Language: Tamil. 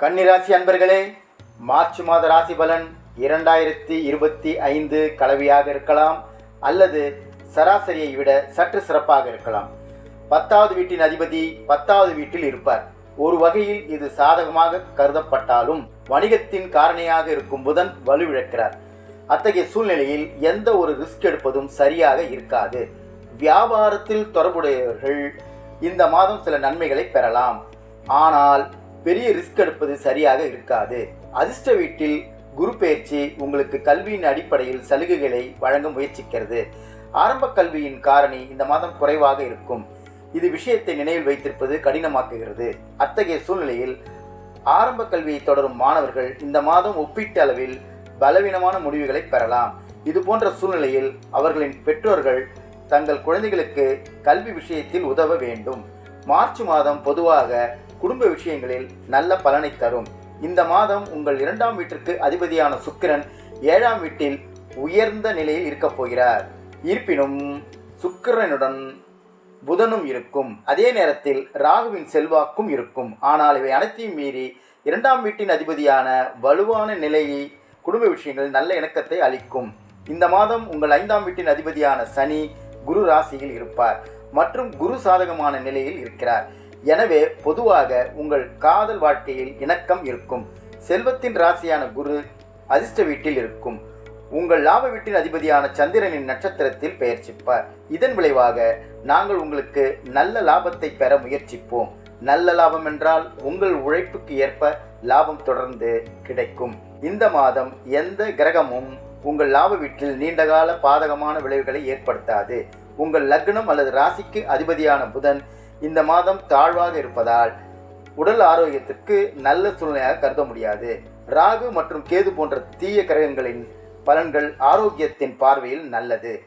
கன்னிராசி அன்பர்களே மார்ச் மாத ராசி பலன் இரண்டாயிரத்தி இருபத்தி ஐந்து கலவையாக இருக்கலாம் அல்லது சராசரியை விட சற்று சிறப்பாக இருக்கலாம். பத்தாவது வீட்டின் அதிபதி பத்தாவது வீட்டில் இருப்பார். ஒரு வகையில் இது சாதகமாக கருதப்பட்டாலும் வணிகத்தின் காரணியாக இருக்கும் புதன் வலுவிழக்கிறார். அத்தகைய சூழ்நிலையில் எந்த ஒரு ரிஸ்க் எடுப்பதும் சரியாக இருக்காது. வியாபாரத்தில் தொடர்புடையவர்கள் இந்த மாதம் சில நன்மைகளை பெறலாம். ஆனால் பெரிய ரிஸ்க் எடுப்பது சரியாக இருக்காது. அதிர்ஷ்ட வீட்டில் குரு பயிற்சி உங்களுக்கு கல்வியின் அடிப்படையில் சலுகைகளை வழங்க முயற்சிக்கிறது. ஆரம்ப கல்வியின் காரணி இந்த மாதம் குறைவாக இருக்கும். இது விஷயத்தை நினைவில் வைத்திருப்பது கடினமாக்குகிறது. அத்தகைய சூழ்நிலையில் ஆரம்ப கல்வியை தொடரும் மாணவர்கள் இந்த மாதம் ஒப்பீட்டு அளவில் பலவீனமான முடிவுகளை பெறலாம். இது போன்ற சூழ்நிலையில் அவர்களின் பெற்றோர்கள் தங்கள் குழந்தைகளுக்கு கல்வி விஷயத்தில் உதவ வேண்டும். மார்ச் மாதம் பொதுவாக குடும்ப விஷயங்களில் நல்ல பலனை தரும். இந்த மாதம் உங்கள் இரண்டாம் வீட்டிற்கு அதிபதியான சுக்கிரன் ஏழாம் வீட்டில் உயர்ந்த நிலையில் இருக்கப் போகிறார். இருப்பினும் சுக்கிரனுடன் புதனும் இருக்கும். அதே நேரத்தில் ராகுவின் செல்வாக்கும் இருக்கும். ஆனால் இவை அனைத்தையும் மீறி இரண்டாம் வீட்டின் அதிபதியான வலுவான நிலையை குடும்ப விஷயங்கள் நல்ல இணக்கத்தை அளிக்கும். இந்த மாதம் உங்கள் ஐந்தாம் வீட்டின் அதிபதியான சனி குரு ராசியில் இருப்பார். மற்றும் குரு சாதகமான நிலையில் இருக்கிறார். எனவே பொதுவாக உங்கள் காதல் வாழ்க்கையில் இணக்கம் இருக்கும். செல்வத்தின் ராசியான குரு அதிர்ஷ்ட வீட்டில் இருக்கும். உங்கள் லாப வீட்டின் அதிபதியான சந்திரனின் நட்சத்திரத்தில் பெயர்ச்சிப்பார். இதன் விளைவாக நாங்கள் உங்களுக்கு நல்ல லாபத்தை பெற முயற்சிப்போம். நல்ல லாபம் என்றால் உங்கள் உழைப்புக்கு ஏற்ப லாபம் தொடர்ந்து கிடைக்கும். இந்த மாதம் எந்த கிரகமும் உங்கள் லாப வீட்டில் நீண்டகால பாதகமான விளைவுகளை ஏற்படுத்தாது. உங்கள் லக்னம் அல்லது ராசிக்கு அதிபதியான புதன் இந்த மாதம் தாழ்வாக இருப்பதால் உடல் ஆரோக்கியத்திற்கு நல்ல சூழ்நிலையாக கருத முடியாது. ராகு மற்றும் கேது போன்ற தீய கிரகங்களின் பலன்கள் ஆரோக்கியத்தின் பார்வையில் நல்லது.